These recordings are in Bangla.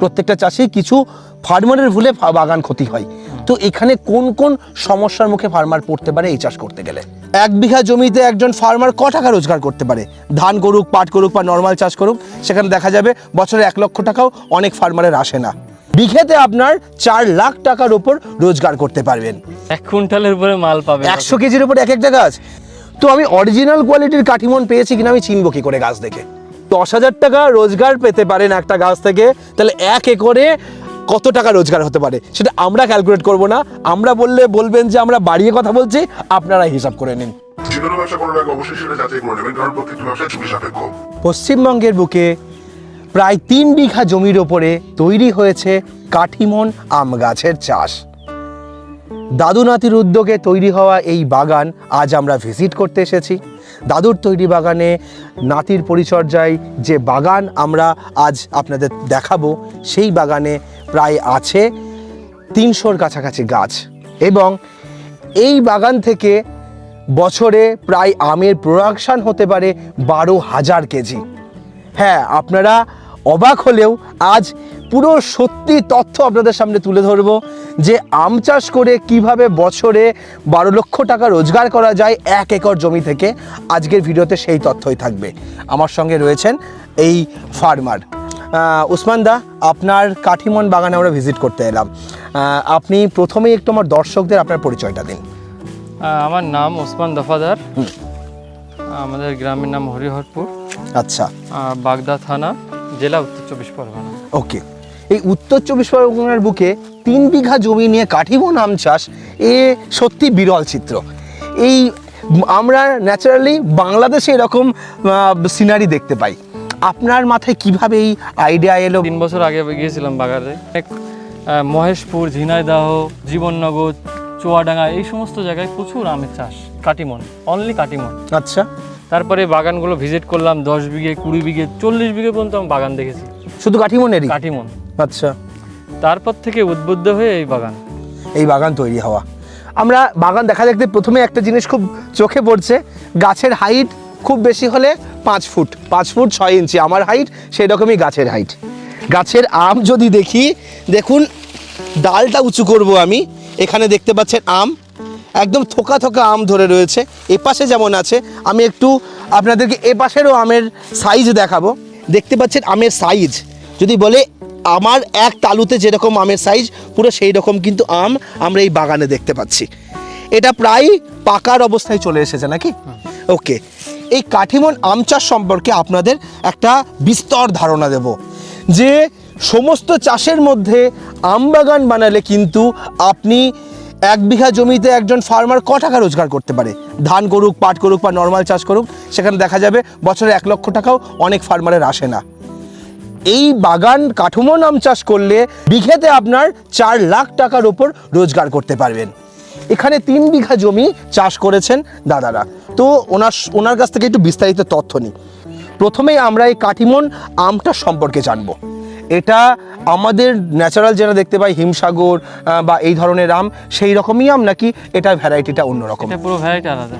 প্রত্যেকটা চাষি কিছু ফার্মারের ভুলে বাগান ক্ষতি হয়। তো এখানে কোন কোন সমস্যার মুখে ফার্মার পড়তে পারে এই চাষ করতে গেলে? এক বিঘা জমিতে একজন ফার্মার ক টাকা রোজগার করতে পারে? ধান করুক পাট করুক বা নর্মাল চাষ করুক সেখানে দেখা যাবে বছরে এক লক্ষ টাকাও অনেক ফার্মারের আসে না। বিঘেতে আপনার চার লাখ টাকার ওপর রোজগার করতে পারবেন। এক কুইন্টালের উপরে মাল পাবে একশো কেজির উপর এক একটা গাছ তো আমি অরিজিনাল কোয়ালিটির কাঠিমন পেয়েছি কিনা আমি চিনবো কি করে গাছ দেখে। দশ হাজার টাকা রোজগার পেতে পারেন একটা গাছ থেকে। তাহলে এক একরে কত টাকা রোজগার হতে পারে? সেটা আমরা ক্যালকুলেট করব না। আমরা বললে বলবেন যে আমরা বাড়িয়ে কথা বলছি আপনারা হিসাব করে নিন। পশ্চিমবঙ্গের বুকে প্রায় তিন বিঘা জমির ওপরে তৈরি হয়েছে কাঠিমন আম গাছের চাষ। দাদু নাতির উদ্যোগে তৈরি হওয়া এই বাগান আজ আমরা ভিজিট করতে এসেছি। দাদুর তৈরি বাগানে নাতির পরিচর্যায় যে বাগান আমরা আজ আপনাদের দেখাবো, সেই বাগানে প্রায় আছে তিনশোর কাছাকাছি গাছ এবং এই বাগান থেকে বছরে প্রায় আমের প্রোডাকশান হতে পারে বারো হাজার কেজি। হ্যাঁ আপনারা অবাক হলেও আজ পুরো সত্যি তথ্য আপনাদের সামনে তুলে ধরবো যে আম চাষ করে কীভাবে বছরে বারো লক্ষ টাকা রোজগার করা যায় এক একর জমি থেকে আজকের ভিডিওতে সেই তথ্যই থাকবে। আমার সঙ্গে রয়েছেন এই ফার্মার। উসমান দা আপনার কাঠিমন বাগানে আমরা ভিজিট করতে এলাম। আপনি প্রথমেই একটু আমার দর্শকদের আপনার পরিচয়টা দিন। আমার নাম ওসমান দফাদার। আমাদের গ্রামের নাম হরিহরপুর। আচ্ছা। বাগদা থানা। জেলা উত্তর চব্বিশ পরগনা। ওকে। এই উত্তর চব্বিশ পরগনার বুকে তিন বিঘা জমি নিয়ে কাঠিমন আম চাষ এ সত্যি বিরল চিত্র। এই আমরা ন্যাচারালি বাংলাদেশে এরকম সিনারি দেখতে পাই। আপনার মাথায় কীভাবে এই আইডিয়া এলো? তিন বছর আগে গিয়েছিলাম বাগারে। এক মহেশপুর ঝিনাইদাহ জীবননগর চুয়াডাঙ্গা এই সমস্ত জায়গায় প্রচুর আমের চাষ কাটিমন অনলি কাটিমন আচ্ছা। তারপরে বাগানগুলো ভিজিট করলাম দশ বিঘে কুড়ি বিঘে চল্লিশ বিঘে পর্যন্ত আমি বাগান দেখেছি। শুধু কাঠিমনেরই? কাটিমন আচ্ছা। তারপর থেকে উদ্বুদ্ধ হয়ে এই বাগান। এই বাগান তৈরি হওয়া। আমরা বাগান দেখা দেখতে প্রথমে একটা জিনিস খুব চোখে পড়ছে গাছের হাইট খুব বেশি হলে পাঁচ ফুট পাঁচ ফুট ছয় ইঞ্চি। আমার হাইট সেই রকমই গাছের হাইট গাছের আম যদি দেখি দেখুন ডালটা উঁচু করব আমি। এখানে দেখতে পাচ্ছেন আম। একদম থোকা থোকা আম ধরে রয়েছে। এপাশে যেমন আছে, আমি একটু আপনাদেরকে এপাশেরও আমের সাইজ দেখাবো। দেখতে পাচ্ছেন আমের সাইজ যদি বলে আমার এক তালুতে যেরকম আমের সাইজ পুরো সেই রকম কিন্তু আম আমরা এই বাগানে দেখতে পাচ্ছি। এটা প্রায় পাকার অবস্থায় চলে এসেছে নাকি? ওকে। এই কাঠিমন আম চাষ সম্পর্কে আপনাদের একটা বিস্তর ধারণা দেব। যে সমস্ত চাষের মধ্যে আম বাগান বানালে কিন্তু আপনি এক বিঘা জমিতে একজন ফার্মার ক টাকা রোজগার করতে পারে? ধান করুক, পাট করুক বা নর্মাল চাষ করুক, সেখানে দেখা যাবে বছরে এক লক্ষ টাকাও অনেক ফার্মারের আসে না। এই বাগান কাঠুমো নাম চাষ করলে বিঘেতে আপনার চার লাখ টাকার ওপর রোজগার করতে পারবেন। এখানে তিন বিঘা জমি চাষ করেছেন দাদারা। তো ওনার ওনার কাছ থেকে একটু বিস্তারিত তথ্য নিই। প্রথমেই আমরা এই কাঠিমন আমটা সম্পর্কে জানব। এটা আমাদের ন্যাচারাল যেটা দেখতে পাই হিমসাগর বা এই ধরনের আম সেই রকমই আম নাকি এটা ভ্যারাইটিটা অন্যরকম এটা পুরো ভ্যারাইটি আলাদা।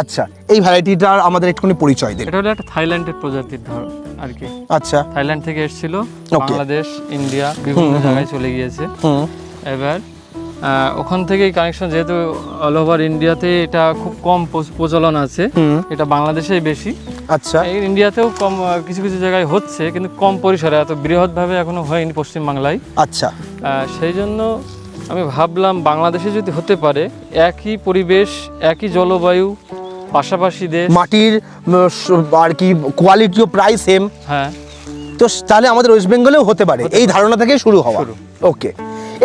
আচ্ছা এই ভ্যারাইটিটার আমাদের একটুখানি পরিচয় দিন। এটা হলো একটা থাইল্যান্ডের প্রজাতির ধর আর কি। আচ্ছা। থাইল্যান্ড থেকে এসেছিল বাংলাদেশ ইন্ডিয়া বিভিন্ন জায়গায় চলে গিয়েছে। হুম। এবার ওখান থেকেই কানেকশন যেহেতু অল ওভার ইন্ডিয়াতে এটা খুব কম প্রচলন আছে। এটা বাংলাদেশেই বেশি। আচ্ছা। এই ইন্ডিয়াতেও কম কিছু কিছু জায়গায় হচ্ছে কিন্তু কম পরিসরে এত বৃহৎভাবে এখনও হয়নি পশ্চিমবাংলায়। আচ্ছা। সেই জন্য আমি ভাবলাম বাংলাদেশে যদি হতে পারে একই পরিবেশ একই জলবায়ু পাশাপাশি দেশ। মাটির আর কি কোয়ালিটিও প্রায় সেম হ্যাঁ। তো তাহলে আমাদের ওয়েস্ট বেঙ্গলেও হতে পারে। এই ধারণা থেকে শুরু হওয়া। ওকে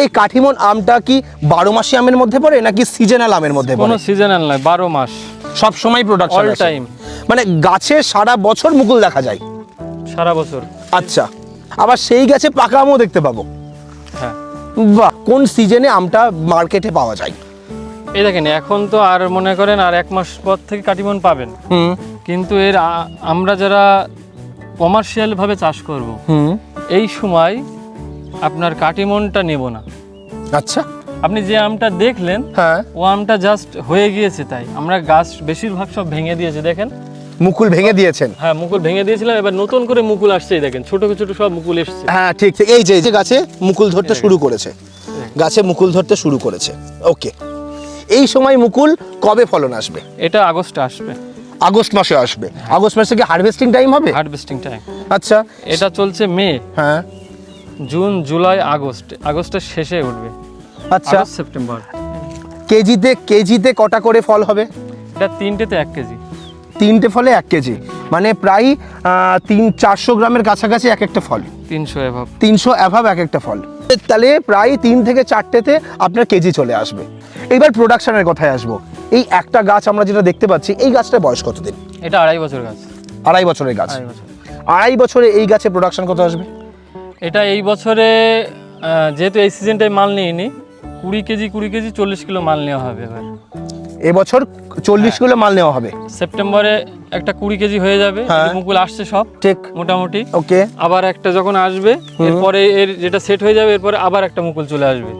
এই কাঠিমন আমটা কি বারো মাসি আমের মধ্যে পড়ে নাকি সিজনাল আমের মধ্যে কোনো সিজনাল নয় বারো মাস। সব সময় প্রোডাকশন All time. মানে গাছে সারা বছর মুকুল দেখা যায়। সারা বছর। আচ্ছা আবার সেই গাছে পাকা আমও দেখতে পাবো। হ্যাঁ। বাহ কোন সিজনে আমটা মার্কেটে পাওয়া যায়? এই দেখেন এখন তো আর মনে করেন আর এক মাস পর থেকে কাটিমন পাবেন। হুম। কিন্তু এর আমরা যারা কমার্শিয়াল ভাবে চাষ করব হুম। এই সময় আপনার কাটিমনটা নেব না। আচ্ছা। আপনি যে আমটা দেখলেন হ্যাঁ। ও আমটা জাস্ট হয়ে গিয়েছে তাই। আমরা গাছ বেশিরভাগ সব ভেঙে দিয়েছে দেখেন। মুকুল ভেঙে দিয়েছেন? হ্যাঁ মুকুল ভেঙে দিয়েছিলাম এবার নতুন করে মুকুল আসছে দেখেন ছোট ছোট সব মুকুল এসছে। হ্যাঁ ঠিক ঠিক এই যে এই যে গাছে মুকুল ধরতে শুরু করেছে। গাছে মুকুল ধরতে শুরু করেছে। ওকে। এই সময় মুকুল কবে ফলন আসবে? এটা আগস্টে আসবে। আগস্ট মাসে আসবে। আগস্ট মাসে কি হারভেস্টিং টাইম হবে? হার্ভেস্টিং টাইম আচ্ছা। এটা চলছে মে। হ্যাঁ। June July August. আগস্টের শেষে উঠবে। আচ্ছা। August September. কেজিতে কেজিতে কটা করে ফল হবে? এটা তিনটেতে এক কেজি। তিনটে ফলে এক কেজি। মানে প্রায় আহ, তিন চারশো গ্রামের কাছাকাছি এক একটা ফল। তিনশো এভাব তিনশো অ্যাভাব এক একটা ফল। তাহলে প্রায় তিন থেকে চারটেতে আপনার কেজি চলে আসবে। এবার প্রোডাকশনের কথায় আসব। এই একটা গাছ আমরা যেটা দেখতে পাচ্ছি এই গাছটা বয়স কতদিন? এটা আড়াই বছর গাছ। আড়াই বছরের গাছ। আড়াই বছর। আড়াই বছরে এই গাছে প্রোডাকশন কত আসবে? এটা এই বছরে যেহেতু এই সিজনটায় মাল নিইনি কুড়ি কেজি কুড়ি কেজি চল্লিশ কিলো মাল নেওয়া হবে এবার। এবছর চল্লিশ কিলো মাল নেওয়া হবে? সেপ্টেম্বরে একটা কুড়ি কেজি হয়ে যাবে হ্যাঁ। মুকুল আসছে সব ঠিক। মোটামুটি। ওকে। আবার একটা যখন আসবে এরপরে এর যেটা সেট হয়ে যাবে এরপরে আবার একটা মুকুল চলে আসবে।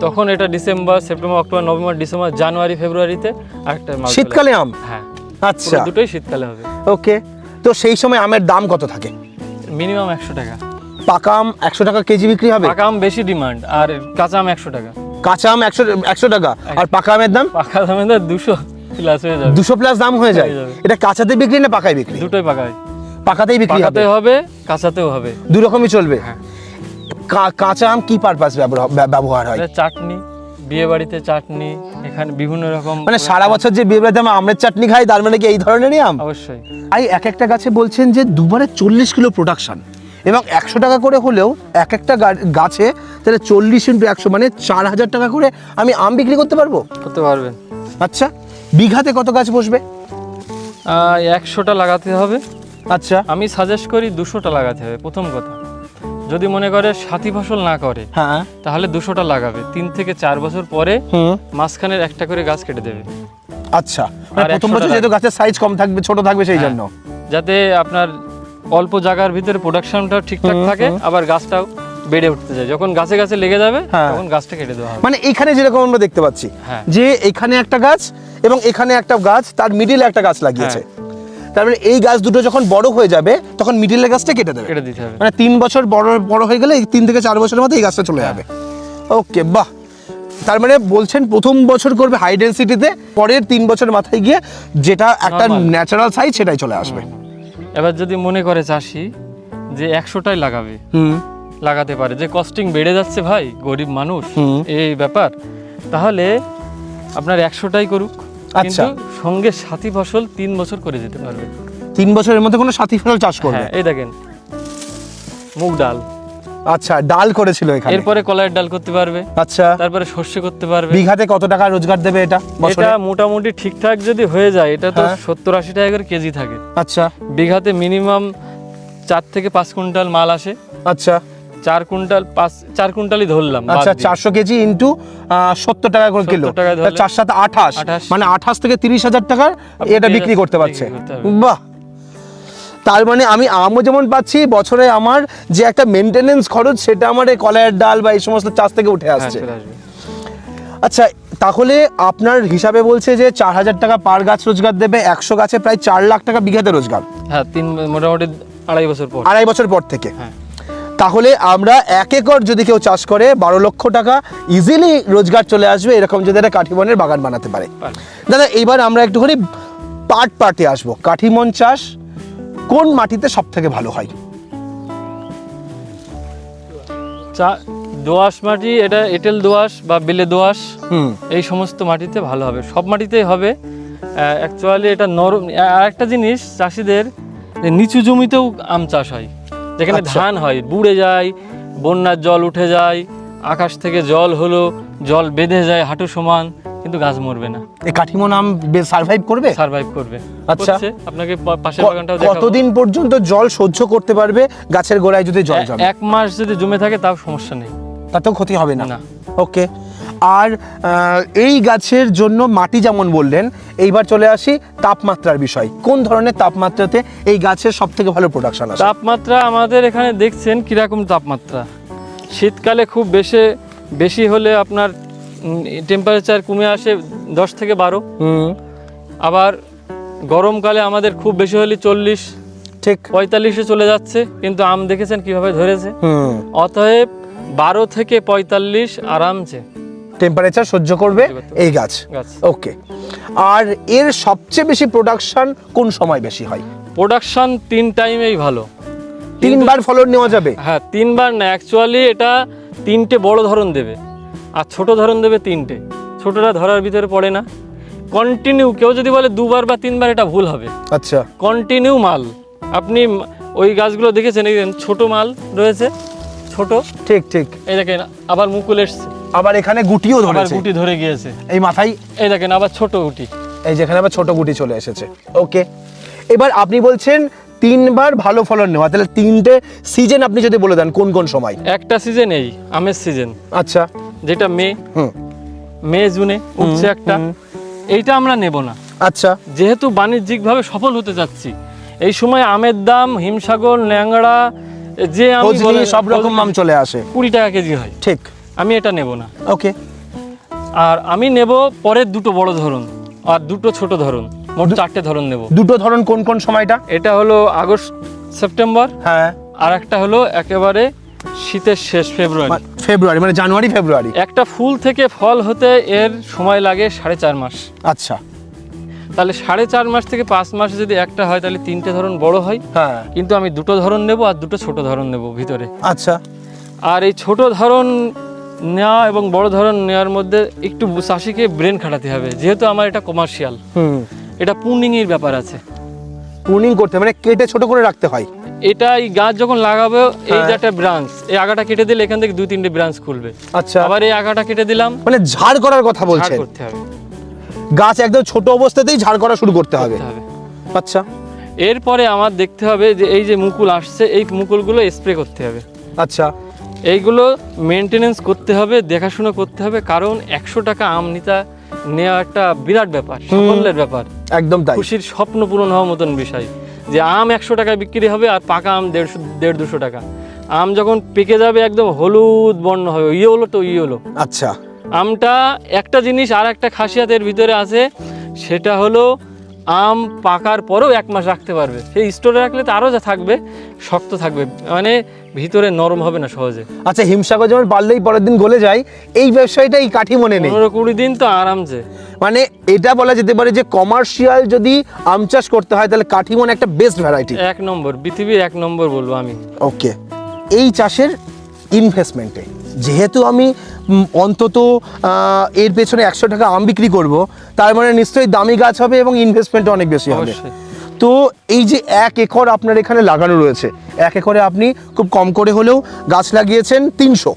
তখন এটা December September October November December January ফেব্রুয়ারিতে একটা মাল শীতকালে আম? হ্যাঁ। আচ্ছা। দুটোই শীতকালে হবে। ওকে। তো সেই সময় আমের দাম কত থাকে? মিনিমাম একশো টাকা। পাকা আম একশো টাকা কেজি বিক্রি হবে? পাকা আম বেশি ডিমান্ড আর কাঁচা আম একশো টাকা। কাঁচা আম একশো একশো টাকা? আর পাকা আমের দাম? পাকা দামে তো দুশো প্লাস হয়ে যাবে। দুশো প্লাস দাম হয়ে যায়। এটা কাঁচাতে বিক্রি না পাকায় বিক্রি? দুটোই পাকায়। পাকাতেই বিক্রি হবে? হবে কাঁচাতেও হবে। দু রকমই চলবে? হ্যাঁ। কা- কাঁচা আম কি পারপাস ব্যবহার হয়? চাটনি বিয়ে বাড়িতে চাটনি এখানে বিভিন্ন রকম মানে সারা বছর যে বিয়ে বাড়িতে আমরা আমের চাটনি খাই তার মানে কি এই ধরনেরই আম? অবশ্যই। আই এক একটা গাছে বলছেন যে দুবারে চল্লিশ কিলো প্রোডাকশন এবং একশো টাকা করে হলেও এক একটা গাছে তাহলে চল্লিশ ইন্টু একশো মানে চার হাজার টাকা করে আমি আম বিক্রি করতে পারব? করতে পারবেন। আচ্ছা বিঘাতে কত গাছ বসবে? একশোটা লাগাতে হবে। আচ্ছা। আমি সাজেস্ট করি দুশোটা লাগাতে হবে প্রথম কথা। যদি মনে করে সাথী ফসল না করে হ্যাঁ। তাহলে দুশোটা লাগাবে। তিন থেকে চার বছর পরে মাঝখানের একটা করে গাছ কেটে দেবে। আচ্ছা মানে আর প্রথম বছর যেহেতু গাছের সাইজ কম থাকবে ছোট থাকবে সেই হ্যাঁ। জন্য। যাতে আপনার অল্প জায়গার ভিতরে প্রোডাকশনটা ঠিকঠাক থাকে আবার গাছটাও বেড়ে উঠতে যায়। যখন গাছে গাছে লেগে যাবে হ্যাঁ। তখন গাছটা কেটে দেওয়া হবে। মানে এখানে যেরকম আমরা দেখতে পাচ্ছি হ্যাঁ। যে এখানে একটা গাছ এবং এখানে একটা গাছ তার মিডিলে একটা গাছ লাগিয়েছে। হ্যাঁ। তার মানে এই গাছ দুটো যখন বড় হয়ে যাবে তখন মিডিলের গাছটা কেটে দেবে। কেটে দিতে হবে। মানে তিন বছর বড় বড় হয়ে গেলে তিন থেকে চার বছরের মধ্যে এই গাছটা চলে। যাবে। ওকে বাহ! তার মানে বলছেন প্রথম বছর করবে হাই ডেন্সিটিতে পরের তিন বছর মাথায় গিয়ে যেটা একটা ন্যাচারাল সাইজ সেটাই চলে আসবে। এবার যদি মনে করে চাষি যে একশোটাই লাগাবে হুম লাগাতে পারে যে কস্টিং বেড়ে যাচ্ছে ভাই গরিব মানুষ। এই ব্যাপার তাহলে আপনার একশোটাই করুক আচ্ছা। কিন্তু সঙ্গে সাথী ফসল তিন বছর করে যেতে পারবে তিন বছরের মধ্যে কোনো সাথী ফসল চাষ করবে হ্যাঁ এই দেখেন মুগ ডাল আচ্ছা ডাল করেছিল এখানে। এরপরে কলাইয়ের ডাল করতে পারবে। আচ্ছা। তারপরে শস্য করতে পারবে। বিঘাতে কত টাকা রোজগার দেবে এটা এটা মোটামুটি ঠিকঠাক যদি হয়ে যায় এটা তো হ্যাঁ। সত্তর আশি টাকা করে কেজি থাকে। আচ্ছা। বিঘাতে মিনিমাম চার থেকে পাঁচ কুইন্টাল মাল আসে। আচ্ছা। চার কুইন্টাল পাঁচ চার কুইন্টালই ধরলাম আচ্ছা চারশো কেজি ইন্টু সত্তর টাকা করে কিলো। চার সাথে আঠাশ। মানে আঠাশ থেকে তিরিশ হাজার টাকার এটা বিক্রি করতে পারছে। বাহ! তার মানে আমি আমও যেমন পাচ্ছি বছরে আমার যে একটা মেনটেনেন্স খরচ সেটা আমার এই কলাইয়ের ডাল বা এই সমস্ত চাষ থেকে উঠে হ্যাঁ, আসছে। আচ্ছা তাহলে আপনার হিসাবে বলছে যে চার হাজার টাকা পার গাছ রোজগার দেবে একশো গাছে প্রায় চার লাখ টাকা বিঘাতে রোজগার। হ্যাঁ তিন মোটামুটি আড়াই বছর পর। আড়াই বছর পর থেকে। হ্যাঁ। তাহলে আমরা এক একর যদি কেউ চাষ করে বারো লক্ষ টাকা ইজিলি রোজগার চলে আসবে এরকম যদি একটা কাঠিমনের বাগান বানাতে পারে। দাদা এইবার আমরা একটুখানি পাট পাটে আসব। কাঠিমন চাষ কোন মাটিতে সব থেকে ভালো হয়? চা দোআঁশ মাটি এটা এঁটেল দোআঁশ বা বেলে হুম। এই সমস্ত মাটিতে ভালো হবে। সব মাটিতেই হবে। অ্যাকচুয়ালি এটা নরম আর একটা জিনিস চাষিদের নিচু জমিতেও আম চাষ হয়। যেখানে আচ্ছা। ধান হয় বুড়ে যায় বন্যার জল উঠে যায় আকাশ থেকে জল হলো জল বেঁধে যায় হাঁটু সমান কিন্তু গাছ মরবে না। এই কাঠিমন আম সার্ভাইভ করবে? সার্ভাইভ করবে। আচ্ছা। আপনাকে পাশের বাগানটাও দেখাবো। কতদিন পর্যন্ত জল সহ্য করতে পারবে? গাছের গোড়ায় যদি জল জমে। এক মাস যদি জমে থাকে তাও সমস্যা নেই। তাতেও ক্ষতি হবে না? না। ওকে। আর এই গাছের জন্য মাটি যেমন বললেন এইবার চলে আসি তাপমাত্রার বিষয়। কোন ধরনের তাপমাত্রাতে এই গাছের সব থেকে ভালো প্রোডাকশন আসে? তাপমাত্রা আমাদের এখানে দেখছেন কীরকম তাপমাত্রা। শীতকালে খুব বেশি বেশি হলে আপনার টেম্পারেচার কমে আসে দশ থেকে বারো। হুম। আবার গরমকালে আমাদের খুব বেশি হলে চল্লিশ ঠিক। পঁয়তাল্লিশে চলে যাচ্ছে কিন্তু আম দেখেছেন কীভাবে ধরেছে? অতএব বারো থেকে পঁয়তাল্লিশ আরামসে। টেম্পারেচার সহ্য করবে এই গাছ। গাছ। ওকে। আর এর সবচেয়ে বেশি প্রোডাকশন কোন সময় বেশি হয়? প্রোডাকশন তিন টাইমেই ভালো। তিনবার ফলন নেওয়া যাবে? হ্যাঁ তিনবার না অ্যাকচুয়ালি এটা তিনটে বড় ধরন দেবে আর ছোট ধরন দেবে তিনটে। ছোটটা ধরার ভিতরে পড়ে না। কন্টিনিউ কেউ যদি বলে দুবার বা তিনবার এটা ভুল হবে। আচ্ছা। কন্টিনিউ মাল। আপনি ওই গাছগুলো দেখেছেন এই ছোট মাল রয়েছে ছোট। ঠিক ঠিক। এই দেখেন আবার মুকুল এসছে। আবার এখানে গুটিও আবার ধরেছে। গুটি ধরে গিয়েছে। এই মাথায়? এই দেখেন আবার ছোট গুটি। এই যেখানে আবার ছোট গুটি চলে এসেছে। ওকে এবার আপনি বলছেন তিনবার ভালো ফলন নেওয়া। তাহলে তিনটে সিজন আপনি যদি বলে দেন কোন কোন সময়? একটা সিজন এই আমের সিজন আচ্ছা। যেটা মে হুম। মে জুনে উঠছে একটা। এইটা আমরা নেব না। আচ্ছা। যেহেতু বাণিজ্যিকভাবে সফল হতে যাচ্ছি এই সময় আমের দাম হিমসাগর ন্যাংরা যে আমি সব রকম আম চলে আসে। কুড়ি টাকা কেজি হয়। ঠিক। আমি এটা নেব না। ওকে। আর আমি নেব পরের দুটো বড় ধরন আর দুটো ছোট ধরন। মোট চারটে ধরন নেব। দুটো ধরন কোন কোন সময়টা? এটা হলো আগস্ট সেপ্টেম্বর। হ্যাঁ। আর একটা হলো একেবারে শীতের শেষ ফেব্রুয়ারি। ফেব্রুয়ারি মানে জানুয়ারি ফেব্রুয়ারি। একটা ফুল থেকে ফল হতে এর সময় লাগে সাড়ে চার মাস। আচ্ছা। তাহলে সাড়ে চার মাস থেকে পাঁচ মাস যদি একটা হয় তাহলে তিনটে ধরন বড় হয়। হ্যাঁ। কিন্তু আমি দুটো ধরন নেব আর দুটো ছোট ধরন নেব ভিতরে। আচ্ছা। আর এই ছোট ধরন নেওয়া এবং বড় ধরন নেওয়ার মধ্যে একটু চাষিকে ব্রেন খাটাতে হবে যেহেতু আমার এটা কমার্শিয়াল হুম। এটা পুনিংয়ের ব্যাপার আছে। প্রুনিং করতে মানে কেটে ছোট করে রাখতে হয়। এটা এই গাছ যখন লাগাবে এই হ্যাঁ। যে একটা ব্রাঞ্চ এই আগাটা কেটে দিলে এখান থেকে দুই তিনটে ব্রাঞ্চ খুলবে। আচ্ছা। আবার এই আগাটা কেটে দিলাম। মানে ঝাড় করার কথা ঝাড় বলছেন। করতে হবে। গাছ একদম ছোট অবস্থাতেই ঝাড় করা শুরু করতে হবে করতে হবে। আচ্ছা। এরপরে আমার দেখতে হবে যে এই যে মুকুল আসছে এই মুকুলগুলো স্প্রে করতে হবে। আচ্ছা। এইগুলো মেনটেনেন্স করতে হবে দেখাশোনা করতে হবে কারণ একশো টাকা আম নিতা নেওয়া একটা বিরাট ব্যাপার সাফল্যের ব্যাপার। একদম তাই। খুশির স্বপ্ন পূরণ হওয়ার মতন বিষয়। যে আম একশো টাকায় বিক্রি হবে আর পাকা আম দেড়শো দেড় দুশো টাকা। আম যখন পেকে যাবে একদম হলুদ বর্ণ হবে ইয়ে হলো তো ইয়ে হলো আচ্ছা। আমটা একটা জিনিস আর একটা খাসিয়াতের ভিতরে আছে সেটা হলো আম পাকার পরেও এক মাস রাখতে পারবে। সেই স্টোরে রাখলে তো আরও যা থাকবে শক্ত থাকবে। মানে ভিতরে নরম হবে না সহজে। আচ্ছা হিমসাগর যেমন বাড়লেই পরের দিন গলে যায় এই ব্যবসায়টা এই কাঠি মনে নেই। পনেরো কুড়ি দিন তো আরামসে মানে এটা বলা যেতে পারে যে কমার্শিয়াল যদি আম চাষ করতে হয় তাহলে কাঠিমন একটা বেস্ট ভ্যারাইটি এক নম্বর পৃথিবীর এক নম্বর বলব আমি। ওকে। এই চাষের ইনভেস্টমেন্টে যেহেতু আমি অন্তত এর পেছনে একশো টাকা আম বিক্রি করব তার মানে নিশ্চয়ই দামি গাছ হবে এবং ইনভেস্টমেন্ট অনেক বেশি হবে। তো এই যে এক একর আপনার এখানে লাগানো রয়েছে এক একরে আপনি খুব কম করে হলেও গাছ লাগিয়েছেন তিনশো।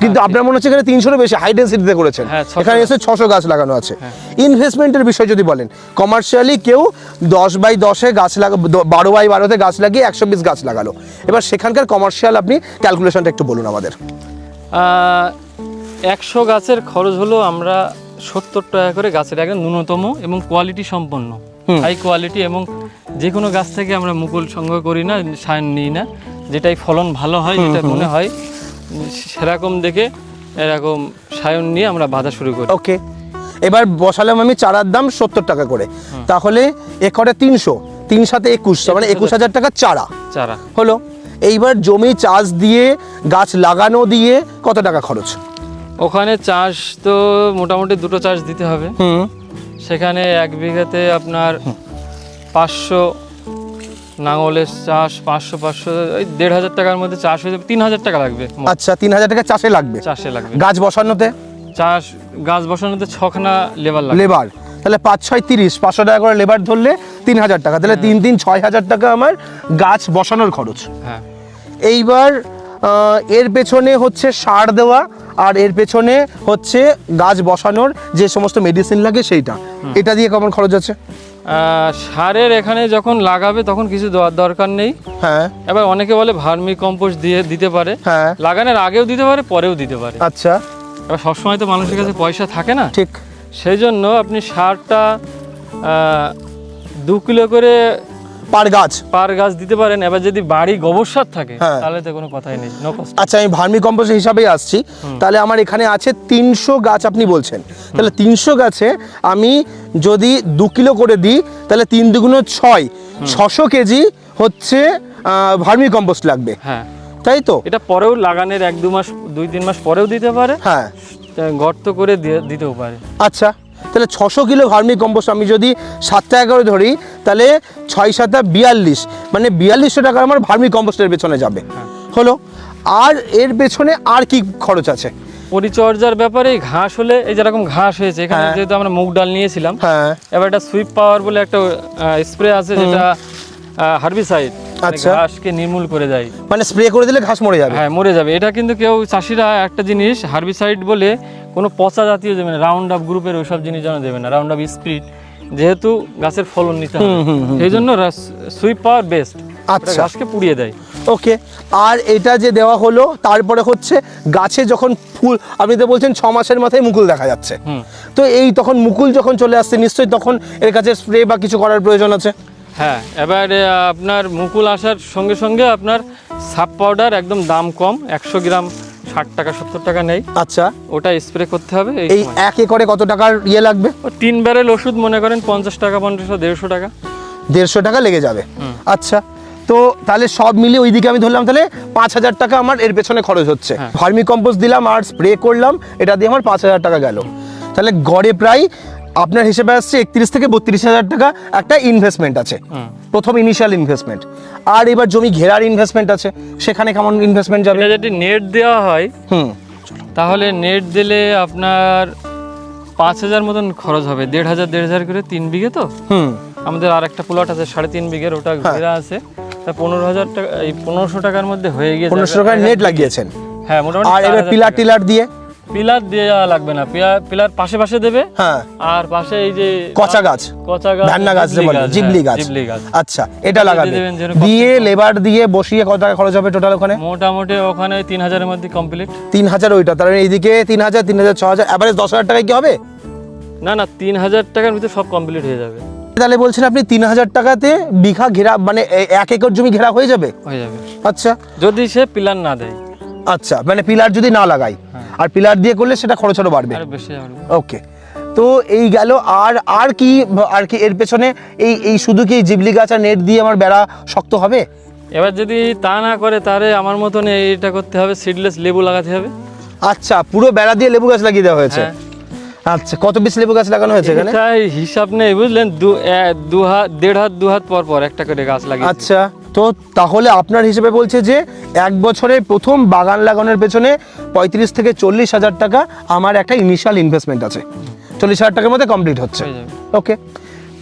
কিন্তু আপনার মনে হচ্ছে এখানে তিনশোরও বেশি হাই ডেন্সিটিতে করেছেন। হ্যাঁ, 600 এখানে এসে ছশো গাছ লাগানো আছে। হ্যাঁ। ইনভেস্টমেন্টের বিষয় যদি বলেন কমার্শিয়ালি কেউ দশ বাই দশে গাছ লাগা বারো বাই বারোতে গাছ লাগিয়ে একশো বিশ গাছ লাগালো। এবার সেখানকার কমার্শিয়াল আপনি ক্যালকুলেশনটা একটু বলুন আমাদের। একশো গাছের খরচ হলো আমরা সত্তর টাকা করে গাছের একদম ন্যূনতম এবং কোয়ালিটি সম্পন্ন। হাই কোয়ালিটি এবং যে কোনো গাছ থেকে আমরা মুকুল সংগ্রহ করি না সায়ন নিই না। যেটাই ফলন ভালো হয় যেটা মনে হয় সেরকম দেখে এরকম সায়ন নিয়ে আমরা বাঁধা শুরু করি। ওকে। এবার বসালাম আমি চারার দাম সত্তর টাকা করে। তাহলে একরে তিনশো তিন সাথে একুশ মানে একুশ হাজার টাকা চারা। চারা। হলো। এইবার জমি চাষ দিয়ে গাছ লাগানো দিয়ে কত টাকা খরচ? ওখানে চাষ তো মোটামুটি দুটো চাষ দিতে হবে। হুম। সেখানে এক বিঘাতে আপনার পাঁচশো নাঙলের চাষ পাঁচশো পাঁচশো ওই দেড় হাজার টাকার মধ্যে চাষ হয়ে যাবে। তিন হাজার টাকা লাগবে। আচ্ছা তিন হাজার টাকা চাষে লাগবে? চাষে লাগবে। গাছ বসানোতে? চাষ গাছ বসানোতে ছখানা লেবার লাগবে। লেবার। তাহলে পাঁচ ছয় তিরিশ পাঁচশো টাকা করে লেবার ধরলে তিন হাজার টাকা। তাহলে তিন তিন ছয় হাজার টাকা আমার গাছ বসানোর খরচ। হ্যাঁ। এইবার এর পেছনে হচ্ছে সার দেওয়া আর এর পেছনে হচ্ছে গাছ বসানোর যে সমস্ত মেডিসিন লাগে সেইটা। এটা দিয়ে কেমন খরচ আছে? সারের এখানে যখন লাগাবে তখন কিছু দেওয়ার দরকার নেই। হ্যাঁ। এবার অনেকে বলে ভার্মি কম্পোস্ট দিয়ে দিতে পারে। হ্যাঁ। লাগানোর আগেও দিতে পারে পরেও দিতে পারে। আচ্ছা। এবার সবসময় তো মানুষের কাছে পয়সা থাকে না। ঠিক। সেই জন্য আপনি সারটা দু কিলো করে পার গাছ? পার গাছ দিতে পারেন এবার যদি বাড়ি গোবর সার থাকে হ্যাঁ। তাহলে তো কোনো কথাই নেই আচ্ছা আমি ভার্মি কম্পোস্ট হিসাবেই আসছি। তাহলে আমার এখানে আছে তিনশো গাছ আপনি বলছেন। তাহলে তিনশো গাছে আমি যদি দু কিলো করে দিই তাহলে তিন দুগুণ ছয়। ছশো কেজি হচ্ছে ভার্মি কম্পোস্ট লাগবে। হ্যাঁ। তাই তো? এটা পরেও লাগানোর এক দু মাস দুই তিন মাস পরেও দিতে পারে। হ্যাঁ। গর্ত করে দিতেও পারে। আচ্ছা। তাহলে ছশো কিলো ভার্মি কম্পোস্ট আমি যদি সাত টাকা করে ধরি তাহলে ছয় সাতা বিয়াল্লিশ। মানে বিয়াল্লিশশো টাকা আমার ভার্মি কম্পোস্টের পেছনে যাবে। হলো? আর এর পেছনে আর কি খরচ আছে? পরিচর্যার ব্যাপারে ঘাস হলে এই যেরকম ঘাস হয়েছে এখানে হ্যাঁ। যেহেতু আমরা মুগ ডাল নিয়েছিলাম হ্যাঁ। এবার একটা সুইপ পাওয়ার বলে একটা স্প্রে আছে যেটা হার্বিসাইড আচ্ছা। ঘাসকে নির্মূল করে দেয়। মানে স্প্রে করে দিলে ঘাস মরে যাবে? হ্যাঁ মরে যাবে। এটা কিন্তু কেউ চাষিরা একটা জিনিস হার্বিসাইড বলে কোনো পচা জাতীয় দেবে না রাউন্ড আপ গ্রুপের ওইসব জিনিস যেন দেবে না রাউন্ড আপ স্প্রিট যেহেতু গাছের ফলন নিতে হবে। সেই জন্য সুইপ পাওয়ার বেস্ট আচ্ছা। ঘাসকে পুড়িয়ে দেয়। ওকে আর এটা যে দেওয়া হলো তারপরে হচ্ছে গাছে যখন ফুল আপনি তো বলছেন ছ মাসের মাথায় মুকুল দেখা যাচ্ছে। তো এই তখন মুকুল যখন চলে আসছে নিশ্চয়ই তখন এর কাছে স্প্রে বা কিছু করার প্রয়োজন আছে? হ্যাঁ এবার আপনার মুকুল আসার সঙ্গে সঙ্গে আপনার সাপ পাউডার একদম দাম কম একশো গ্রাম ষাট টাকা সত্তর টাকা নেই। আচ্ছা। ওটা স্প্রে করতে হবে এই এক একরে কত টাকার ইয়ে লাগবে? তিন ব্যারেল ওষুধ মনে করেন পঞ্চাশ টাকা পঞ্চাশশো দেড়শো টাকা। দেড়শো টাকা লেগে যাবে। আচ্ছা তো তাহলে সব মিলিয়ে ওইদিকে আমি ধরলাম তাহলে পাঁচ হাজার টাকা আমার এর পেছনে খরচ হচ্ছে। হ্যাঁ। ভার্মি কম্পোস্ট দিলাম আর স্প্রে করলাম এটা দিয়ে আমার পাঁচ হাজার টাকা গেল। তাহলে গড়ে প্রায় আপনার হিসেবে আসছে একত্রিশ থেকে বত্রিশ হাজার টাকা একটা ইনভেস্টমেন্ট আছে। প্রথম ইনিশিয়াল ইনভেস্টমেন্ট আর এবার জমি ঘেরার ইনভেস্টমেন্ট আছে সেখানে কেমন ইনভেস্টমেন্ট যাবে? যদি নেট দেওয়া হয় হুম। তাহলে নেট দিলে আপনার পাঁচ হাজার মতন খরচ হবে। দেড় হাজার দেড় হাজার করে তিন বিঘে তো? হুম। আমাদের আর একটা প্লট আছে সাড়ে তিন বিঘের ওটা হ্যাঁ। ঘেরা আছে। তা পনেরো হাজার টাকা এই পনেরোশো টাকার মধ্যে হয়ে গিয়ে পনেরোশো টাকার নেট লাগিয়েছেন। হ্যাঁ মোটামুটি আর এবার পিলার টিলার দিয়ে পিলার দেওয়া লাগবে না। পিলার পাশে পাশে দেবে। হ্যাঁ। আর পাশে এই যে কচা গাছ। কচা গাছ ধান্না গাছ বলে জিবলি হ্যাঁ, গাছ। জিবলি গাছ। আচ্ছা এটা লাগাবে। দিয়ে লেবার দিয়ে বসিয়ে কত টাকা খরচ হবে টোটাল ওখানে? মোটামুটি ওখানে তিন হাজারের মধ্যে কমপ্লিট তিন হাজার ওইটা তাহলে এইদিকে তিন হাজার তিন হাজার ছ হাজার অ্যাভারেজ দশ হাজার টাকায় কি হবে? না না তিন হাজার টাকার ভিতরে সব কমপ্লিট হয়ে যাবে। তাহলে বলছেন আপনি তিন হাজার টাকাতে বিঘা ঘেরা মানে এক একর জমি ঘেরা হয়ে যাবে? হয়ে যাবে। আচ্ছা। যদি সে পিলার না দেয়। আচ্ছা মানে পিলার যদি না লাগাই আর পিলার দিয়ে করলে সেটা খরচ আরও বাড়বে। আর বেশি ওকে তো এই গেল আর আর কি আর কি এর পেছনে এই এই শুধু কি জিবলি গাছ আর নেট দিয়ে আমার বেড়া শক্ত হবে? এবার যদি তা না করে তাহলে আমার মতন এটা করতে হবে সিডলেস লেবু লাগাতে হবে। আচ্ছা পুরো বেড়া দিয়ে লেবু গাছ লাগিয়ে দেওয়া হয়েছে? হ্যাঁ। আচ্ছা কত পিস লেবু গাছ লাগানো হয়েছে এখানে? হিসাব নেই বুঝলেন? দু দু হাত দেড় হাত দু হাত পর পর একটা করে গাছ লাগিয়ে আচ্ছা। তো তাহলে আপনার হিসেবে বলছে যে এক বছরে প্রথম বাগান লাগানোর পেছনে পঁয়ত্রিশ থেকে চল্লিশ হাজার টাকা আমার একটা ইনিশিয়াল ইনভেস্টমেন্ট আছে। চল্লিশ হাজার টাকার মধ্যে কমপ্লিট হচ্ছে। ওকে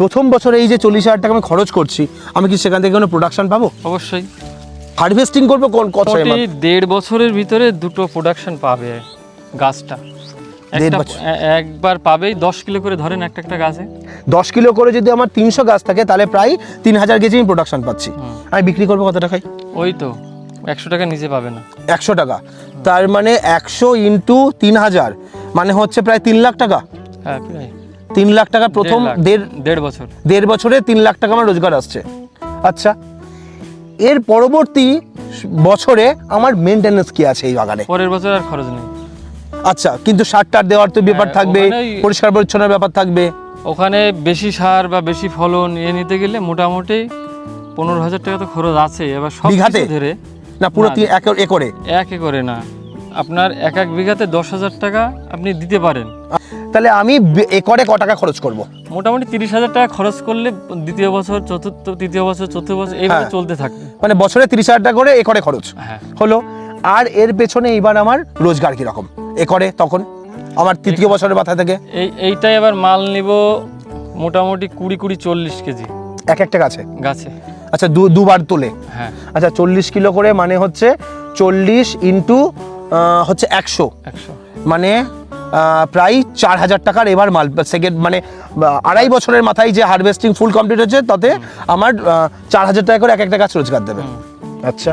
প্রথম বছরে এই যে চল্লিশ হাজার টাকা আমি খরচ করছি আমি কি সেখান থেকে কোনো প্রোডাকশন পাবো? অবশ্যই। হারভেস্টিং করব কোন কত দেড় বছরের ভিতরে দুটো প্রোডাকশন পাবে গাছটা। দেড় বছর। একবার পাবেই দশ কিলো করে ধরেন একটা একটা গাছে। দশ কিলো করে যদি আমার তিনশো গাছ থাকে তাহলে প্রায় তিন হাজার কেজি আমি প্রোডাকশন পাচ্ছি। আমি বিক্রি করব কত টাকায়? ওই তো একশো টাকা নিচে পাবে না। একশো টাকা। তার মানে একশো ইন্টু তিন হাজার মানে হচ্ছে প্রায় তিন লাখ টাকা। হ্যাঁ প্রায়। তিন লাখ টাকা প্রথম দেড় দেড় বছর। দেড় বছরে তিন লাখ টাকা আমার রোজগার আসছে। আচ্ছা এর পরবর্তী বছরে আমার মেনটেনেন্স কি আছে এই বাগানে? পরের বছর আর খরচ নেই। আচ্ছা কিন্তু সার টার দেওয়ার তো ব্যাপার হ্যাঁ, থাকবে ওখানেই- পরিষ্কার পরিচ্ছন্নের ব্যাপার থাকবে। ওখানে বেশি সার বা বেশি ফলন এ নিতে গেলে মোটামুটি পনেরো হাজার টাকা তো খরচ আছে। এবার সব বিঘাতে? কিছু ধরে না পুরো না। তিন একর একরে? একে করে না। আপনার এক এক বিঘাতে দশ হাজার টাকা আপনি দিতে পারেন। তাহলে আমি বে- একরে ক টাকা খরচ করব? মোটামুটি তিরিশ হাজার টাকা খরচ করলে দ্বিতীয় বছর চতুর্থ তৃতীয় বছর চতুর্থ বছর এইভাবে হ্যাঁ। চলতে থাকবে। মানে বছরে তিরিশ হাজার টাকা করে একরে খরচ? হ্যাঁ। হলো? আর এর পেছনে এইবার আমার রোজগার কীরকম? এ করে তখন? আমার তৃতীয় বছরের মাথা থেকে? এই এইটাই এবার মাল নিব মোটামুটি কুড়ি কুড়ি চল্লিশ কেজি। এক একটা গাছে? গাছে। আচ্ছা দু দুবার তোলে? হ্যাঁ। আচ্ছা চল্লিশ কিলো করে মানে হচ্ছে চল্লিশ ইন্টু হচ্ছে একশো। একশো। মানে প্রায় চার হাজার টাকার এবার মাল সেকেন্ড মানে আড়াই বছরের মাথায় যে হারভেস্টিং ফুল কমপ্লিট হচ্ছে তাতে আমার চার হাজার টাকা করে এক একটা গাছ রোজগার দেবে। আচ্ছা।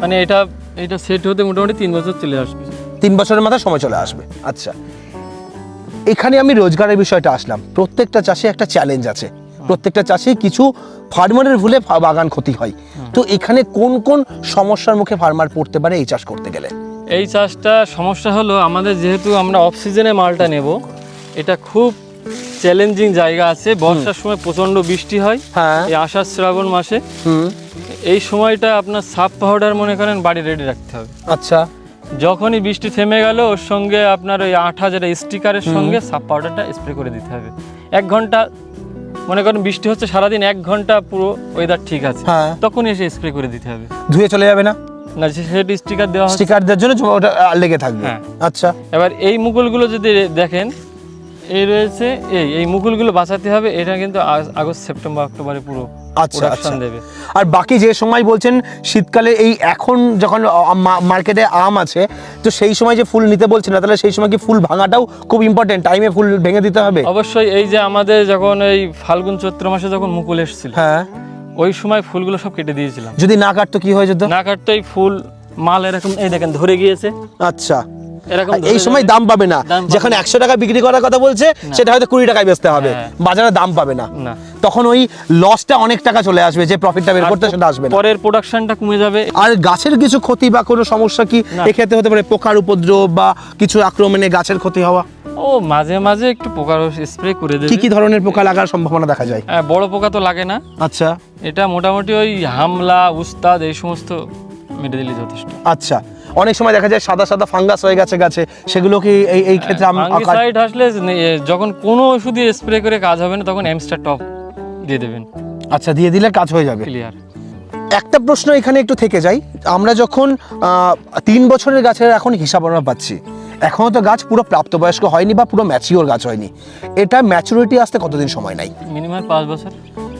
মানে এটা এটা সেট হতে মোটামুটি তিন বছর চলে আসবে। তিন বছরের মাথায় সময় চলে আসবে। আচ্ছা। এখানে আমি রোজগারের বিষয়টা আসলাম। প্রত্যেকটা চাষে একটা চ্যালেঞ্জ আছে। প্রত্যেকটা চাষি কিছু ফার্মারের ভুলে বাগান ক্ষতি হয়। তো এখানে কোন কোন সমস্যার মুখে ফার্মার পড়তে পারে এই চাষ করতে গেলে? এই চাষটা সমস্যা হলো আমাদের যেহেতু আমরা অফ সিজনে মালটা নেব এটা খুব চ্যালেঞ্জিং জায়গা আছে। বর্ষার সময় প্রচণ্ড বৃষ্টি হয়। হ্যাঁ। এই আষাঢ় শ্রাবণ মাসে। এই সময়টা আপনার সাব পাউডার মনে করেন বাড়ি রেডি রাখতে হবে। আচ্ছা। যখনই বৃষ্টি থেমে গেল ওর সঙ্গে আপনার ওই আঠা যেটা স্টিকারের সঙ্গে সাব পাউডারটা স্প্রে করে দিতে হবে। এক ঘণ্টা মনে করেন বৃষ্টি হচ্ছে সারাদিন এক ঘণ্টা পুরো ওয়েদার ঠিক আছে। হ্যাঁ। তখন এসে স্প্রে করে দিতে হবে। ধুয়ে চলে যাবে না? না সেটা স্টিকার দেওয়া স্টিকার দেওয়ার জন্য ওটা লেগে থাকবে। হ্যাঁ। আচ্ছা। এবার এই মুকুলগুলো যদি দেখেন এই রয়েছে এই এই মুকুলগুলো বাঁচাতে হবে এটা কিন্তু আগ- আগস্ট সেপ্টেম্বর অক্টোবরে পুরো আচ্ছা আচ্ছা। দেবে। আর বাকি যে সময় বলছেন শীতকালে এই এখন যখন মার্কেটে আম আছে তো সেই সময় যে ফুল নিতে বলছেন না তাহলে সেই সময় কি ফুল ভাঙাটাও খুব ইম্পর্টেন্ট টাইমে ফুল ভেঙে দিতে হবে? অবশ্যই এই যে আমাদের যখন এই ফাল্গুন চৈত্র মাসে যখন মুকুল এসেছিল হ্যাঁ। ওই সময় ফুলগুলো সব কেটে দিয়েছিলাম। যদি না কাটতো কি হয়ে যেত? না কাটতেই ফুল মাল এরকম এই দেখেন ধরে গিয়েছে। আচ্ছা। এই সময় দাম পাবে না। যখন একশো টাকা বিক্রি করার কথা বলছে সেটা হয়তো কুড়ি টাকায় বেচতে হবে। হ্যাঁ। বাজারে দাম পাবে না। তখন ওই লসটা অনেক টাকা চলে আসবে যে প্রফিটটা বের করতে সেটা আসবে পরের প্রোডাকশনটা কমে যাবে। আর গাছের কিছু ক্ষতি বা কোনো সমস্যা কি এক্ষেত্রে হতে পারে? পোকার উপদ্রব বা কিছু আক্রমণে গাছের ক্ষতি হওয়া? ও মাঝে মাঝে একটু পোকার স্প্রে করে দেবে। কি কি ধরনের পোকা লাগার সম্ভাবনা দেখা যায়? হ্যাঁ, বড় পোকা তো লাগে না। আচ্ছা। এটা মোটামুটি ওই হামলা উস্তাদ এই সমস্ত মেরে দিলে যথেষ্ট। আচ্ছা। অনেক সময় দেখা যায় সাদা সাদা ফাঙ্গাস হয়ে গেছে গাছে। সেগুলো কি এই এই ক্ষেত্রে আম- ফাঙ্গিসাইড আসলে যখন কোনো ওষুধই স্প্রে করে কাজ হবে না তখন এমস্টার টপ দিয়ে দেবেন। আচ্ছা দিয়ে দিলে কাজ হয়ে যাবে। ক্লিয়ার একটা প্রশ্ন এখানে একটু থেকে যাই। আমরা যখন তিন বছরের গাছের এখন হিসাব আমরা পাচ্ছি। এখনও তো গাছ পুরো প্রাপ্তবয়স্ক হয়নি বা পুরো ম্যাচিওর গাছ হয়নি। এটা ম্যাচুরিটি আসতে কতদিন সময় নেয়? মিনিমাম পাঁচ বছর।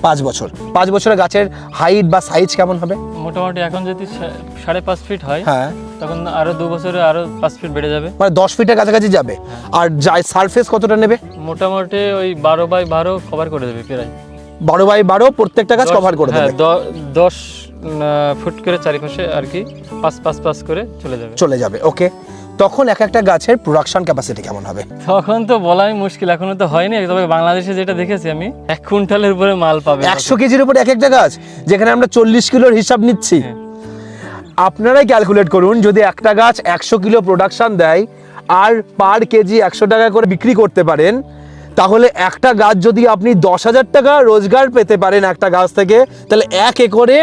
পাঁচ বছর। পাঁচ বছরের গাছের হাইট বা সাইজ কেমন হবে? মোটামুটি এখন যদি সাড়ে পাঁচ ফিট হয় হ্যাঁ। তখন আরও দু বছরে আরও পাঁচ ফিট বেড়ে যাবে। মানে দশ ফিটের কাছাকাছি যাবে। আর যাই সারফেস কতটা নেবে? মোটামুটি ওই বারো বাই বারো কভার করে দেবে প্রায়। বারো বাই বারো প্রত্যেকটা গাছ কভার করে হ্যাঁ, দেবে দশ উম, ফুট করে চারিপাশে আর কি পাঁচ পাঁচ পাঁচ করে চলে যাবে। চলে যাবে ওকে তখন এক একটা গাছের প্রোডাকশন ক্যাপাসিটি কেমন হবে? তখন তো বলাই মুশকিল এখনও তো হয়নি। তবে বাংলাদেশে যেটা দেখেছি আমি এক কুইন্টালের উপরে মাল পাবে একশো কেজির উপরে এক একটা গাছ যেখানে আমরা চল্লিশ কিলোর হিসাব নিচ্ছি। হ্যাঁ। আপনারাই ক্যালকুলেট করুন যদি একটা গাছ একশো কিলো প্রোডাকশন দেয় আর পার কেজি একশো টাকা করে বিক্রি করতে পারেন তাহলে একটা গাছ যদি আপনি দশ হাজার টাকা রোজগার পেতে পারেন একটা গাছ থেকে তাহলে এক একরে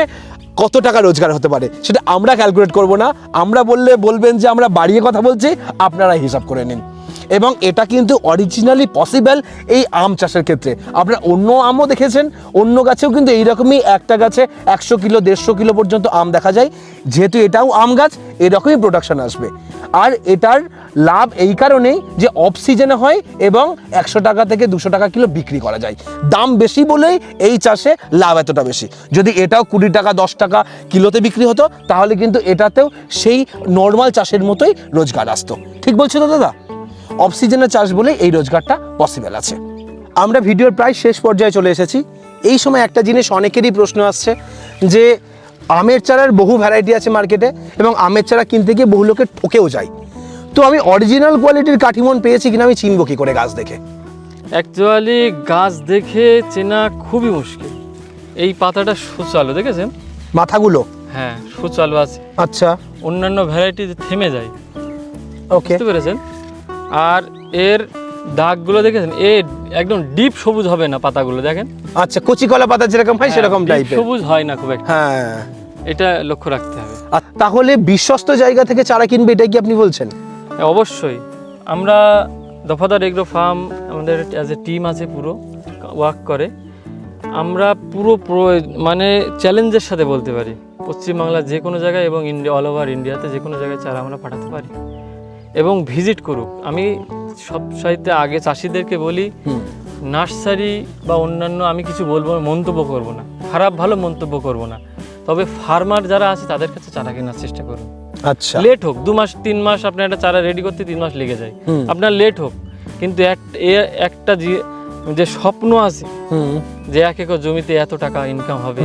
কত টাকা রোজগার হতে পারে? সেটা আমরা ক্যালকুলেট করব না। আমরা বললে বলবেন যে আমরা বাড়িয়ে কথা বলছি আপনারা হিসাব করে নিন। এবং এটা কিন্তু অরিজিনালি পসিবল এই আম চাষের ক্ষেত্রে। আপনারা অন্য আমও দেখেছেন, অন্য গাছেও কিন্তু এইরকমই একটা গাছে একশো কিলো, দেড়শো কিলো পর্যন্ত আম দেখা যায়। যেহেতু এটাও আম গাছ, এরকমই প্রোডাকশন আসবে। আর এটার লাভ এই কারণেই যে অফ হয় এবং একশো টাকা থেকে দুশো টাকা কিলো বিক্রি করা যায়। দাম বেশি বলেই এই চাষে লাভ এতটা বেশি। যদি এটাও কুড়ি টাকা, দশ টাকা কিলোতে বিক্রি হতো, তাহলে কিন্তু এটাতেও সেই নর্মাল চাষের মতোই রোজগার আসতো। ঠিক বলছো তো দাদা? অফ সিজনে চাষ বলে এই রোজগারটা পসিবল আছে। আমরা ভিডিওর প্রায় শেষ পর্যায়ে চলে এসেছি। এই সময় একটা জিনিস অনেকেরই প্রশ্ন আসছে যে আমের চারার বহু ভ্যারাইটি আছে মার্কেটে এবং আমের চারা কিনতে গিয়ে বহু লোকে ঠকেও যায়। তো আমি অরিজিনাল কোয়ালিটির কাঠিমন পেয়েছি কিনা আমি চিনব কি করে গাছ দেখে? অ্যাকচুয়ালি গাছ দেখে চেনা খুবই মুশকিল। এই পাতাটা সুচালু দেখেছেন? মাথাগুলো? হ্যাঁ সুচালু আছে। আচ্ছা। অন্যান্য ভ্যারাইটি থেমে যায়। ওকে বুঝতে পেরেছেন? আর এর দাগগুলো দেখেছেন? এ একদম ডিপ সবুজ হবে না পাতাগুলো দেখেন? আচ্ছা কচি কলা পাতা যেরকম হয় সেরকম হ্যাঁ, টাইপের সবুজ হয় না খুব একটা। হ্যাঁ। এটা লক্ষ্য রাখতে হবে। আর তাহলে বিশ্বস্ত জায়গা থেকে চারা কিনবে এটাই কি আপনি বলছেন? হ্যাঁ, অবশ্যই। আমরা দফাদার এগ্রো ফার্ম আমাদের অ্যাজ এ টিম আছে পুরো ওয়ার্ক করে। আমরা পুরো মানে চ্যালেঞ্জের সাথে বলতে পারি। পশ্চিমবাংলার যে কোনো জায়গায় এবং ইন্ডিয়া অল ওভার ইন্ডিয়াতে যে কোনো জায়গায় চারা আমরা পাঠাতে পারি। এবং ভিজিট করুক। আমি সব সাইতে আগে চাষিদেরকে বলি নার্সারি বা অন্যান্য আমি কিছু বলব মন্তব্য করব না। খারাপ ভালো মন্তব্য করব না। তবে ফার্মার যারা আছে তাদের কাছে চারা কেনার চেষ্টা করুন। আচ্ছা। লেট হোক দু মাস তিন মাস আপনার একটা চারা রেডি করতে তিন মাস লেগে যায়। আপনার লেট হোক কিন্তু একটা যে- যে স্বপ্ন আছে যে এক একর জমিতে এত টাকা ইনকাম হবে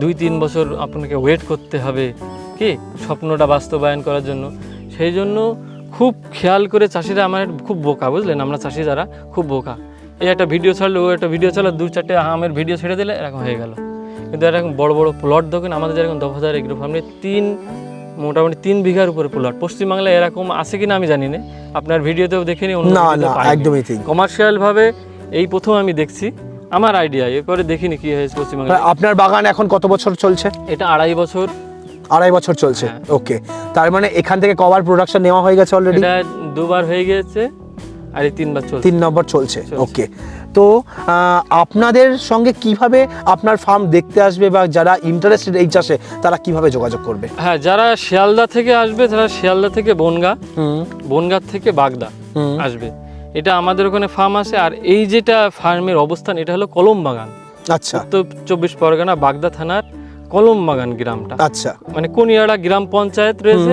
দুই তিন বছর আপনাকে ওয়েট করতে হবে কি? স্বপ্নটা বাস্তবায়ন করার জন্য। সেই জন্য খুব খেয়াল করে চাষিরা আমার খুব বোকা বুঝলেন? আমরা চাষি যারা খুব বোকা। এই একটা ভিডিও ছাড়লো ও একটা ভিডিও ছাড়লো দু চারটে আমের ভিডিও ছেড়ে দিলে এরকম হয়ে গেল। কিন্তু এরকম বড় বড় প্লট দেখেন আমাদের যেরকম দশ হাজার এগ্রো ফার্মে তিন মোটামুটি তিন বিঘার উপরে প্লট পশ্চিমবাংলায় এরকম আছে কিনা আমি জানি না। আপনার ভিডিওতেও দেখিনি না একদমই ঠিক। কমার্শিয়াল ভাবে এই প্রথম আমি দেখছি আমার আইডিয়া এরপরে দেখিনি কি হয়েছে পশ্চিমবাংলায়। মানে আপনার বাগান এখন কত বছর চলছে? এটা আড়াই বছর। আড়াই বছর চলছে। হ্যাঁ। ওকে তার মানে এখান থেকে কভার প্রোডাকশন নেওয়া হয়ে গেছে অলরেডি দুবার হয়ে গিয়েছে আর এই তিনবার চলছে। তিন নম্বর চলছে। ওকে তো আপনাদের সঙ্গে কীভাবে আপনার ফার্ম দেখতে আসবে বা যারা ইন্টারেস্টেড এই চাষে তারা কীভাবে যোগাযোগ করবে? হ্যাঁ যারা শিয়ালদা থেকে আসবে তারা শিয়ালদা থেকে বনগা হুম। বনগা থেকে বাগদা হুম। আসবে। এটা আমাদের ওখানে ফার্ম আছে আর এই যেটা ফার্মের অবস্থান এটা হলো কলম বাগান। আচ্ছা। তো চব্বিশ পরগনা বাগদা থানার কলম বাগান গ্রামটা। আচ্ছা। মানে কোনিয়াড়া গ্রাম পঞ্চায়েত রয়েছে।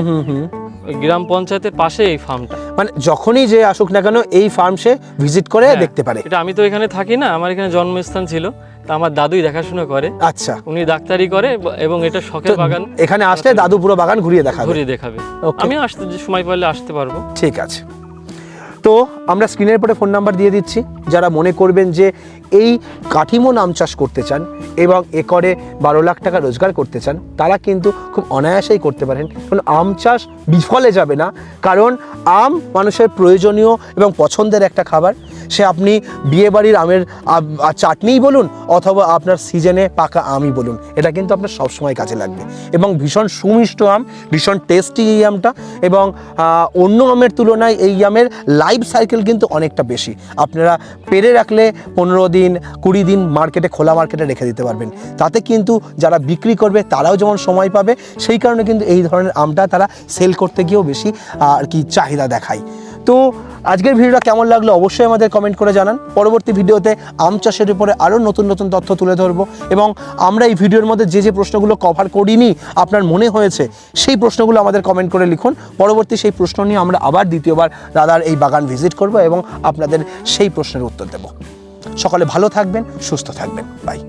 গ্রাম পঞ্চায়েতের পাশে এই ফার্মটা মানে যখনই যে আসুক না কেন এই ফার্ম সে ভিজিট করে হ্যাঁ। দেখতে পারে। এটা আমি তো এখানে থাকি না আমার এখানে জন্মস্থান ছিল। তা আমার দাদুই দেখাশোনা করে। আচ্ছা। উনি ডাক্তারি করে এবং এটা শখের বাগান। এখানে আসলে দাদু পুরো বাগান ঘুরিয়ে দেখাবে। ঘুরিয়ে দেখাবে. আমি আসতে সময় পারলে আসতে পারব। ঠিক আছে। তো আমরা স্ক্রিনের পরে ফোন নাম্বার দিয়ে দিচ্ছি, যারা মনে করবেন যে এই কাঠিমো নাম চাষ করতে চান এবং একরে বারো লাখ টাকা রোজগার করতে চান, তারা কিন্তু খুব অনায়াসেই করতে পারেন। কারণ আম চাষ বিফলে যাবে না, কারণ আম মানুষের প্রয়োজনীয় এবং পছন্দের একটা খাবার। সে আপনি বিয়েবাড়ির আমের চাটনিই বলুন অথবা আপনার সিজনে পাকা আমই বলুন। এটা কিন্তু আপনার সবসময় কাজে লাগবে। এবং ভীষণ সুমিষ্ট আম, ভীষণ টেস্টি এই আমটা এবং অন্য আমের তুলনায় এই আমের লাইফ সাইকেল কিন্তু অনেকটা বেশি। আপনারা পেরে রাখলে পনেরো দিন, কুড়ি দিন মার্কেটে, খোলা মার্কেটে রেখে দিতে পারবেন। তাতে কিন্তু যারা বিক্রি করবে তারাও যেমন সময় পাবে, সেই কারণে কিন্তু এই ধরনের আমটা তারা সেল করতে গিয়েও বেশি আর কি চাহিদা দেখায়। তো আজকের ভিডিওটা কেমন লাগল অবশ্যই আমাদের কমেন্ট করে জানান। পরবর্তী ভিডিওতে আম চাষের উপরে আরও নতুন নতুন তথ্য তুলে ধরবো এবং আমরা এই ভিডিওর মধ্যে যে যে প্রশ্নগুলো কভার করিনি, আপনার মনে হয়েছে, সেই প্রশ্নগুলো আমাদের কমেন্ট করে লিখুন। পরবর্তী সেই প্রশ্ন নিয়ে আমরা আবার দ্বিতীয়বার দাদার এই বাগান ভিজিট করব এবং আপনাদের সেই প্রশ্নের উত্তর দেব। সকলে ভালো থাকবেন, সুস্থ থাকবেন। বাই